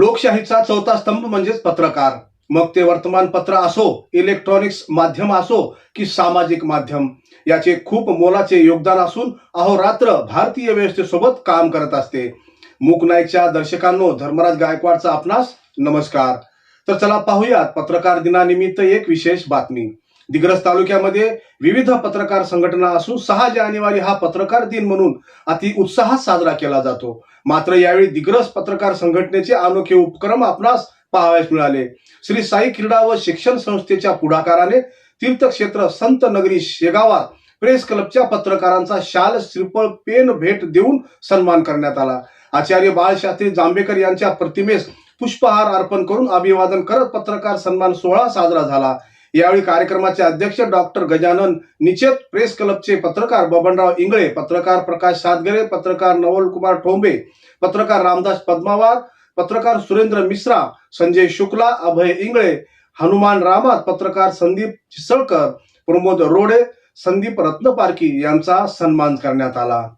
लोकशाहीचा चौथा स्तंभ म्हणजेच पत्रकार. मग ते वर्तमानपत्र असो इलेक्ट्रॉनिक्स माध्यम असो की सामाजिक माध्यम याचे खूप मोलाचे योगदान असून अहोरात्र भारतीय व्यवस्थेसोबत काम करत असते. मुकनाईच्या दर्शकांनो धर्मराज गायकवाडचा आपणास नमस्कार. तर चला पाहूयात पत्रकार दिनानिमित्त एक विशेष बातमी. दिग्रस तालुक्यामध्ये विविध पत्रकार संघटना असून सहा जानेवारी हा पत्रकार दिन म्हणून अति उत्साहात साजरा केला जातो. मात्र यावेळी दिग्रस पत्रकार संघटनेचे अनोखे उपक्रम आपणास पाहावयास मिळाले. श्री साई क्रीडा व शिक्षण संस्थेच्या पुढाकाराने तीर्थक्षेत्र संत नगरी शेगावात प्रेस क्लबच्या पत्रकारांचा शाल श्रीफळ पेन भेट देऊन सन्मान करण्यात आला. आचार्य बाळशास्त्री जांभेकर यांच्या प्रतिमेस पुष्पहार अर्पण करून अभिवादन करत पत्रकार सन्मान सोहळा साजरा झाला. यावेळी कार्यक्रमाचे अध्यक्ष डॉक्टर गजानन निचेत प्रेस क्लबचे पत्रकार बबनराव इंगळे पत्रकार प्रकाश सातगरे पत्रकार नवल कुमार ठोंबे पत्रकार रामदास पद्मावार पत्रकार सुरेंद्र मिश्रा संजय शुक्ला अभय इंगळे हनुमान रामात पत्रकार संदीप चिसळकर प्रमोद रोडे संदीप रत्नपारकी यांचा सन्मान करण्यात आला.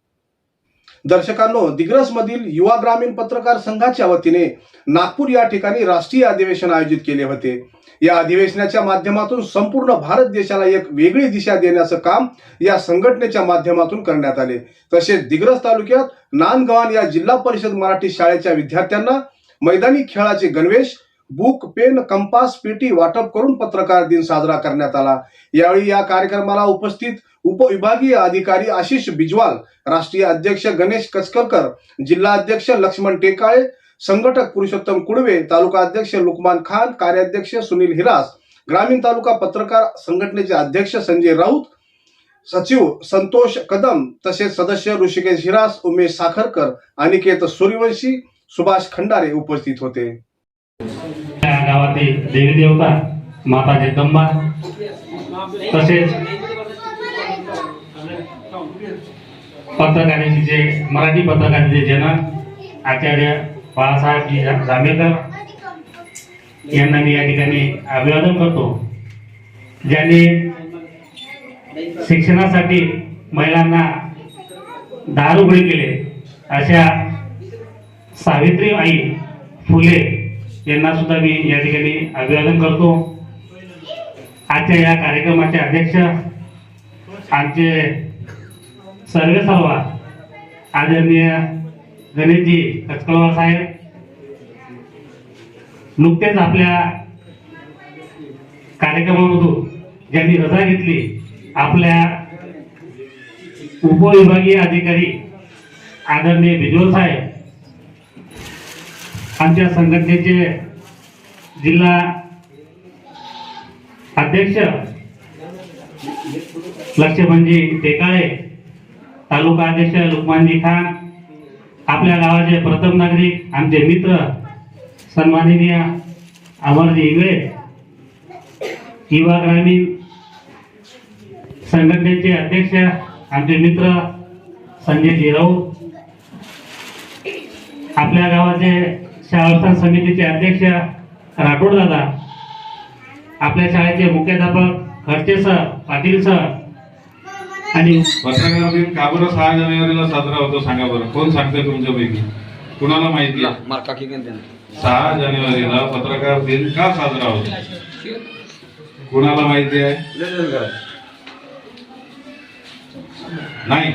दर्शकांनो दिग्रस मधील युवा ग्रामीण पत्रकार संघाच्या वतीने नागपूर या ठिकाणी राष्ट्रीय अधिवेशन आयोजित केले होते. या अधिवेशनाच्या माध्यमातून संपूर्ण भारत देशाला एक वेगळी दिशा देण्याचं काम या संघटनेच्या माध्यमातून करण्यात आले. तसेच दिग्रस तालुक्यात नांदगव्हाण या जिल्हा परिषद मराठी शाळेच्या विद्यार्थ्यांना मैदानी खेळाचे गणवेश बुक पेन कंपास पेटी वाटप करून पत्रकार दिन साजरा करण्यात आला. यावेळी या कार्यक्रमाला उपस्थित उपविभागीय अधिकारी आशिष बिजवाल राष्ट्रीय अध्यक्ष गणेश कचकरकर जिल्हा अध्यक्ष लक्ष्मण टेकाळे संघटक पुरुषोत्तम कुडवे तालुका अध्यक्ष लुकमान खान कार्याध्यक्ष सुनील हिरास ग्रामीण तालुका पत्रकार संघटनेचे अध्यक्ष संजय राऊत सचिव संतोष कदम तसेच सदस्य ऋषिकेश हिरास उमेश साखरकर अनिकेत सूर्यवंशी सुभाष खंडारे उपस्थित होते. गावातील देवी देवता माता जगदंबा तसेच पत्रकारितेचे मराठी पत्रकारितेचे जनक आचार्य बाळासाहेब जांभेकर यांना मी या ठिकाणी अभिवादन करतो. ज्यांनी शिक्षणासाठी महिलांना दार उघडे केले अशा सावित्री आई फुले यांना सुद्धा मी या ठिकाणी अभिवादन करतो. आजच्या या कार्यक्रमाचे अध्यक्ष आमचे सर्वे सर्व आदरणीय गणेशजी कचकळवार साहेब नुकतेच आपल्या कार्यक्रमामधून ज्यांनी रजा घेतली आपल्या उपविभागीय अधिकारी आदरणीय बिजोल साहेब आमच्या संघटनेचे जिल्हा अध्यक्ष लक्ष्मणजी टेकाळे तालुका अध्यक्ष लुकमानजी खान आपल्या गावाचे प्रथम नागरिक आमचे मित्र सन्माननीय अमरजी इंगळे युवा ग्रामीण संघटनेचे अध्यक्ष आमचे मित्र संजयजी राऊत आपल्या गावाचे शाळास्थान समितीचे अध्यक्ष राठोड दादा आपल्या शाळेचे मुख्याध्यापक खर्चे सर पाटील सर आणि पत्रकार दिन का बरं सहा जानेवारीला साजरा होतो सांगा बरं. कोण सांगते तुमच्यापैकी? कुणाला माहिती सहा जानेवारीला पत्रकार दिन का साजरा होतो? कुणाला माहिती आहे? नाही.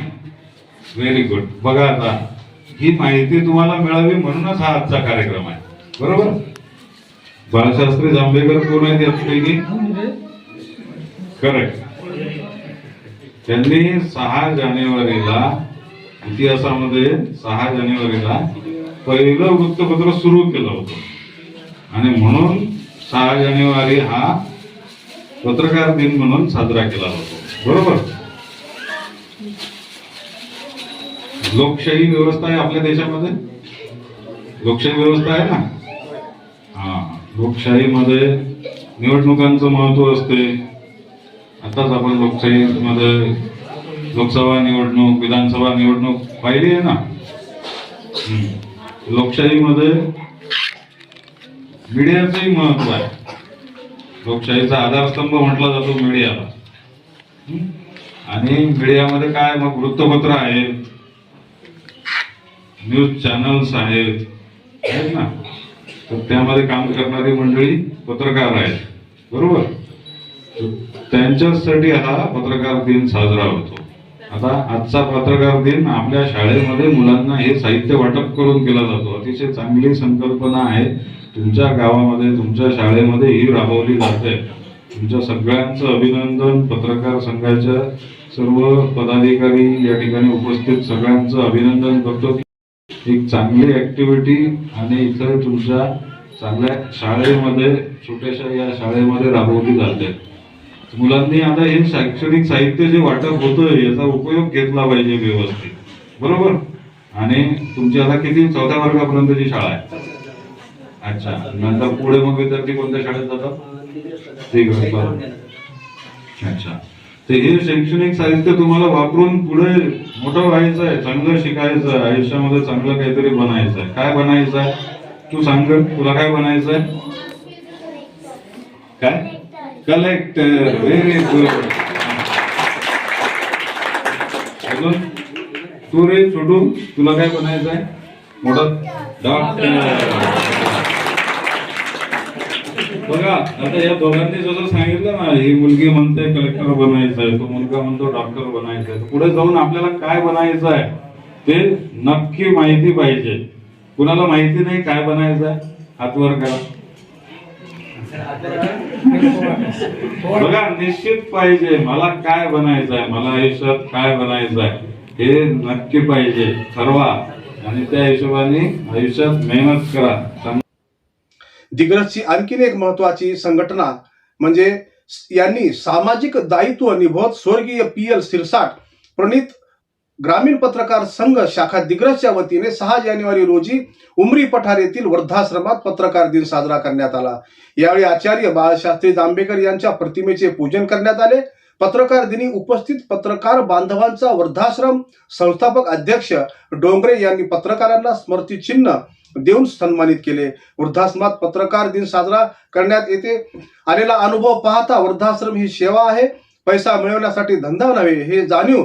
व्हेरी गुड बघा आता ही माहिती तुम्हाला मिळावी म्हणूनच हा आजचा कार्यक्रम आहे. बरोबर? बाळशास्त्री जांभेकर कोण आहेत यापैकी? करेक्ट त्यांनी सहा जानेवारीला इतिहासामध्ये सहा जानेवारीला पहिलं वृत्तपत्र सुरू केलं होतं. आणि म्हणून सहा जानेवारी हा पत्रकार दिन म्हणून साजरा केला जातो बरोबर? लोकशाही व्यवस्था आहे आपल्या देशामध्ये? लोकशाही व्यवस्था आहे ना? हा लोकशाहीमध्ये निवडणुकांचं महत्त्व असते. आताच आपण लोकशाहीमध्ये लोकसभा निवडणूक विधानसभा निवडणूक पाहिली आहे ना? लोकशाहीमध्ये मीडियाचंही महत्त्व आहे. लोकशाहीचा आधारस्तंभ म्हटला जातो मीडियाला. आणि मीडियामध्ये काय मग वृत्तपत्र आहेत न्यूज चॅनल्स आहेत आहेत ना? तर त्यामध्ये काम करणारी मंडळी पत्रकार आहेत. बरोबर? त्यांच्यासाठी हा पत्रकार दिन साजरा होतो. आता आजचा पत्रकार दिन आपल्या शाळेमध्ये मुलांना हे साहित्य वाटप करून केला जातो. अतिशय चांगली संकल्पना आहे. तुमच्या गावामध्ये तुमच्या शाळेमध्ये ही राबवली जाते. तुमच्या सगळ्यांचं अभिनंदन पत्रकार संघाच्या सर्व पदाधिकारी या ठिकाणी उपस्थित सगळ्यांचं अभिनंदन करतो. की एक चांगली ऍक्टिव्हिटी आणि इथं तुमच्या चांगल्या शाळेमध्ये छोट्याशा या शाळेमध्ये राबवली जाते. मुलांनी आता हे शैक्षणिक साहित्य जे वाटप होतोय याचा उपयोग घेतला पाहिजे व्यवस्थित. बरोबर? आणि तुमची आता किती? चौथ्या वर्गापर्यंतची शाळा आहे. अच्छा. नंतर पुढे मग विद्यार्थी कोणत्या शाळेत जातात? ठीक आहे अच्छा. तर हे शैक्षणिक साहित्य तुम्हाला वापरून पुढे मोठं व्हायचं आहे चांगलं शिकायचं आहे आयुष्यामध्ये चांगलं काहीतरी बनायचं आहे. काय बनायचं आहे? तू सांग. तुला काय बनायचं आहे? काय? कलेक्टर व्हेरी गुड अजून? तू रे छोटू तुला काय बनायचं आहे मोठा डॉक्टर बघा आता या दोघांनी जसं सांगितलं ना ही मुलगी म्हणते कलेक्टर बनायचं आहे तो मुलगा म्हणतो डॉक्टर बनायचं आहे पुढे जाऊन आपल्याला काय बनायचं आहे ते नक्की माहिती पाहिजे. कुणाला माहिती नाही काय बनायचं आहे हातवर करा. बघा निश्चित पाहिजे मला काय बनायचं आहे मला आयुष्यात काय बनायचं आहे हे नक्की पाहिजे ठरवा. आणि त्या हिशोबाने आयुष्यात मेहनत करा. दिग्रजची आणखीन एक महत्वाची संघटना म्हणजे यांनी सामाजिक दायित्व निभवत स्वर्गीय पी एल सिरसाट प्रणित ग्रामीण पत्रकार संघ शाखा दिग्रसच्या वतीने सहा जानेवारी रोजी उमरी पठार येथील वृद्धाश्रमात पत्रकार दिन साजरा करण्यात आला. यावेळी आचार्य बाळशास्त्री जांभेकर यांच्या प्रतिमेचे पूजन करण्यात आले. पत्रकार दिनी उपस्थित पत्रकार बांधवांचा वृद्धाश्रम संस्थापक अध्यक्ष डोंगरे यांनी पत्रकारांना स्मृतिचिन्ह देऊन सन्मानित केले. वृद्धाश्रमात पत्रकार दिन साजरा करण्यात येते. आलेला अनुभव पाहता वृद्धाश्रम ही सेवा आहे. पैसा मिळवण्यासाठी धंदा नव्हे हे जाणीव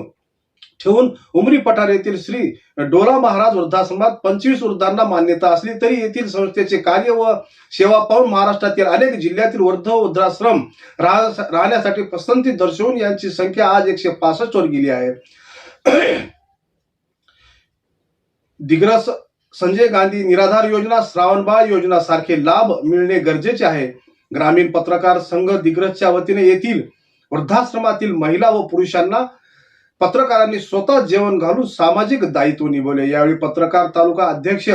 ठेवून उमरी पठार येथील श्री डोला महाराज वृद्धाश्रमात पंचवीस वृद्धांना मान्यता असली तरी येथील संस्थेचे कार्य व सेवा पाहून महाराष्ट्रातील अनेक जिल्ह्यातील वृद्ध वृद्धाश्रम राह- राहण्यासाठी पसंती दर्शवून यांची संख्या आज एकशे पासष्ट वर गेली आहे. दिग्रस संजय गांधी निराधार योजना श्रावणबाळ योजना सारखे लाभ मिळणे गरजेचे आहे. ग्रामीण पत्रकार संघ दिग्रसच्या वतीने येथील वृद्धाश्रमातील महिला व पुरुषांना पत्रकारांनी स्वतः जेवण घालून सामाजिक दायित्व निभवले. यावेळी पत्रकार तालुका अध्यक्ष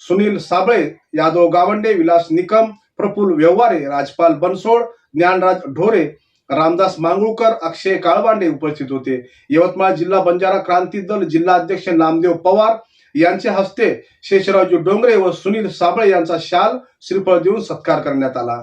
सुनील साबळे यादव गावंडे विलास निकम प्रफुल व्यवहारे राजपाल बनसोड ज्ञानराज ढोरे रामदास मांगुळकर अक्षय काळबांडे उपस्थित होते. यवतमाळ जिल्हा बंजारा क्रांती दल जिल्हा अध्यक्ष नामदेव पवार यांचे हस्ते शेषरावजी डोंगरे व सुनील साबळे यांचा शाल श्रीफळ देऊन सत्कार करण्यात आला.